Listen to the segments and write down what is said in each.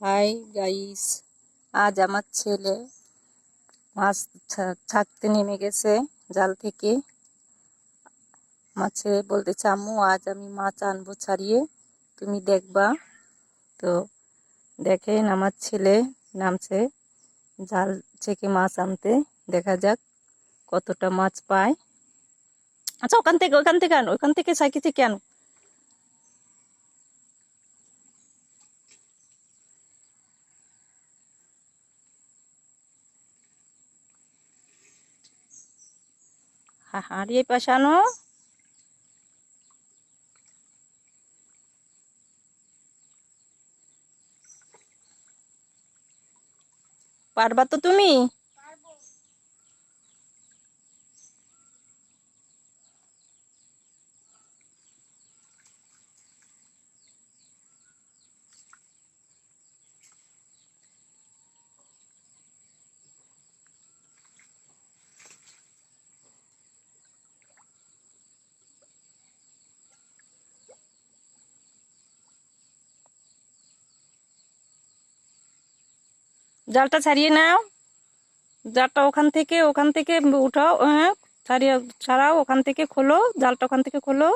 Hi guys, আজ আমার ছেলে মাছ ছাড়তে নেমে গেছে জাল থেকে। আমার ছেলে বলতেছে আম্মু, আজ আমি মাছ আনব ছাড়িয়ে, তুমি দেখবা। তো দেখেন আমার ছেলে নামছে জাল থেকে মাছ আনতে, দেখা যাক কতটা মাছ পায়। আচ্ছা ওখান থেকে ওখান থেকে আনো, ওখান থেকে সাইকেল থেকে আনো। হারিয়ে পাশে আনো পারবা তো তুমি জালটা ছাড়িয়ে নাও। জালটা ওখান থেকে ওখান থেকে উঠাও হ্যাঁ ছাড়িয়ে, ছাড়াও, ওখান থেকে খোলো, জালটা ওখান থেকে খোলো।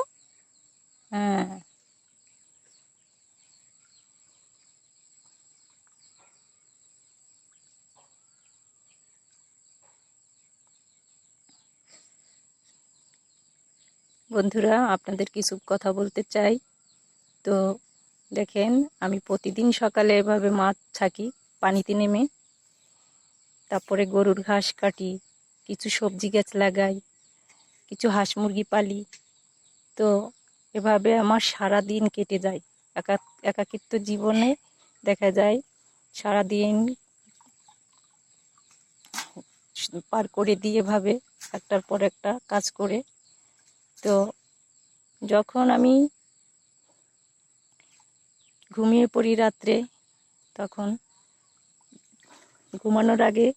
হ্যাঁ। বন্ধুরা, আপনাদের কিছু কথা বলতে চাই? তো দেখেন, আমি প্রতিদিন সকালে এভাবে মাছ ছাকি। পানিতে নেমে তারপরে গরুর ঘাস কাটি, কিছু সবজি গাছ লাগাই, কিছু হাঁস মুরগি পালি। তো এভাবে আমার সারা দিন কেটে যায়। একা, একাকিত্ব জীবনে দেখা যায় সারা দিন পার করে দিয়ে এভাবে একটার পর একটা কাজ করে। তো যখন আমি ঘুমিয়ে পড়ি রাত্রে, তখন ঘুমানোর আগে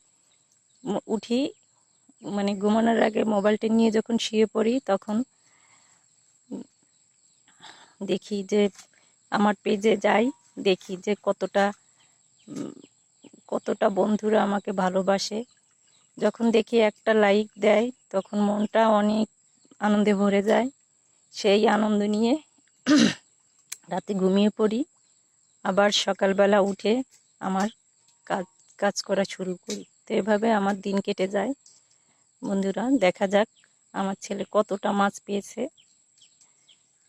উঠি মানে ঘুমানোর আগে মোবাইলটা নিয়ে যখন শুয়ে পড়ি তখন দেখি যে আমার পেজে যাই, দেখি যে কতটা কতটা বন্ধুরা আমাকে ভালোবাসে। যখন দেখি একটা লাইক দেয় তখন মনটা অনেক আনন্দে ভরে যায়। সেই আনন্দ নিয়ে রাতে ঘুমিয়ে পড়ি। আবার সকালবেলা উঠে আমার কাজ কাজ করা শুরু করি। তো এভাবে আমার দিন কেটে যায়। বন্ধুরা, দেখা যাক আমার ছেলে কতটা মাছ পেয়েছে।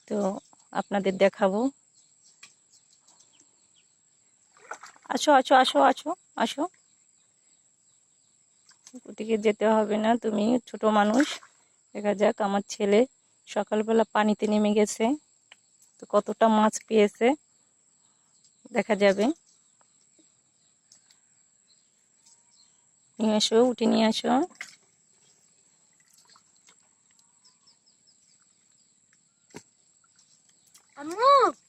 তো আপনাদের দেখাবো। আসো আসো আসো আসো আসো। ওদিকে যেতে হবে না, তুমি ছোট মানুষ। দেখা যাক আমার ছেলে সকালবেলা পানিতে নেমে গেছে। তো কতটা মাছ পেয়েছে, দেখা যাবে। নিয়ে আসো উঠে নিয়ে আসো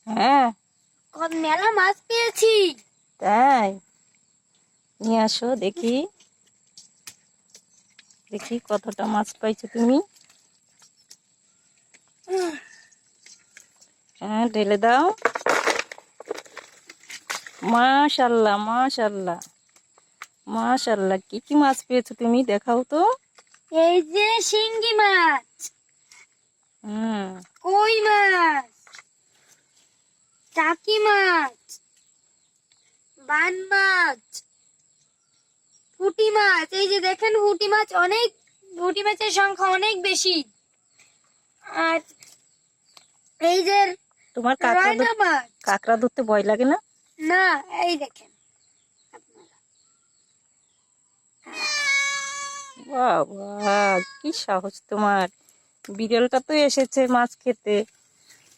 হ্যাঁ। মেলা মাছ পেয়েছি। তাই? নিয়ে আসো দেখি। দেখি কতটা মাছ পাইছো তুমি। হ্যাঁ ঢেলে দাও। মাশাল্লাহ মাশাল্লাহ। মাশাল্লাহ কি কি মাছ পেয়েছ তুমি? দেখাও তো। এই যে শিঙ্গি মাছ। হুম। কই মাছ? টাকি মাছ। বান মাছ। পুঁটি মাছ। এই যে দেখেন পুঁটি মাছ অনেক পুঁটি মাছের সংখ্যা অনেক বেশি। আর এই যে তোমার কাঁকড়া মাছ। কাঁকড়া ধরতে ভয় লাগে না? না এই দেখেন। কি সাহস তোমার। বিড়ালটা তো এসেছে মাছ খেতে।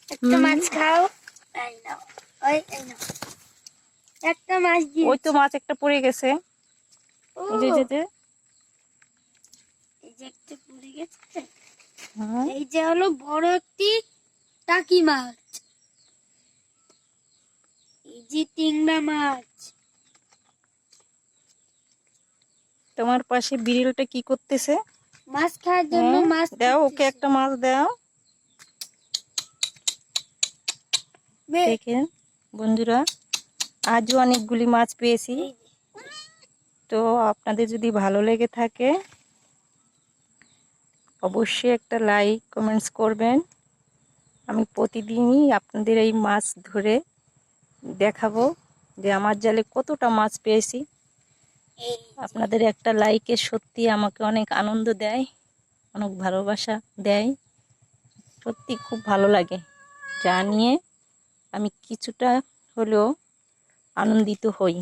একটা মাছ খাও। একটা মাছ ওই তো মাছ একটা পড়ে গেছে। এই যে, যে, যে। এই যে একটা পড়ে গেছে। এই যে হলো বড় একটি টাকি মাছ। এই যে টিংরা মাছ। তোমার পাশে বিড়ালটা কি করতেছে? মাছ খাওয়ার জন্য হ্যাঁ, মাছ দাও ওকে একটা মাছ দাও। দেখেন বন্ধুরা আজও অনেকগুলি মাছ পেয়েছি। তো আপনাদের যদি ভালো লেগে থাকে অবশ্যই একটা লাইক কমেন্টস করবেন। আমি প্রতিদিনই আপনাদের এই মাছ ধরে দেখাবো যে আমার জালে কতটা মাছ পেয়েছি। আপনাদের একটা লাইকে সত্যি আমাকে অনেক আনন্দ দেয়, অনেক ভালোবাসা দেয়। সত্যি খুব ভালো লাগে। যা নিয়ে আমি কিছুটা হলেও আনন্দিত হই।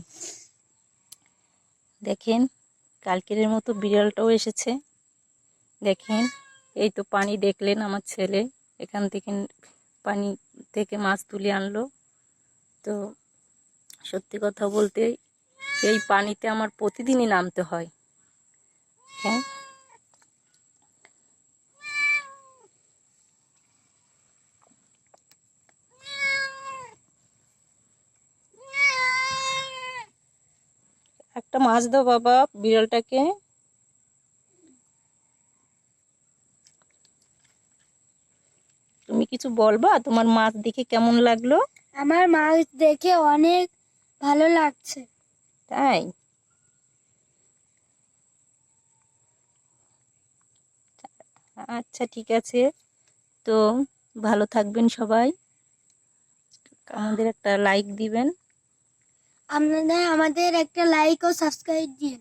দেখেন, কালকের মতো বিড়ালটাও এসেছে। দেখেন, এই তো পানি দেখলেন আমার ছেলে। এখান থেকে পানি থেকে মাছ তুলে আনলো। তো সত্যি কথা বলতে এই পানিতে আমার প্রতিদিনই নামতে হয়। হ্যাঁ? একটা মাছ দাও বাবা, বিড়ালটাকে। তুমি কিছু বলবা? তোমার মাছ দেখে কেমন লাগল? আমার মাছ দেখে অনেক ভালো লাগছে। তাই? আচ্ছা ঠিক আছে। তো ভালো থাকবেন সবাই। আমাদের একটা লাইক দিবেন। আপনারা আমাদের একটা লাইক ও সাবস্ক্রাইব দিন।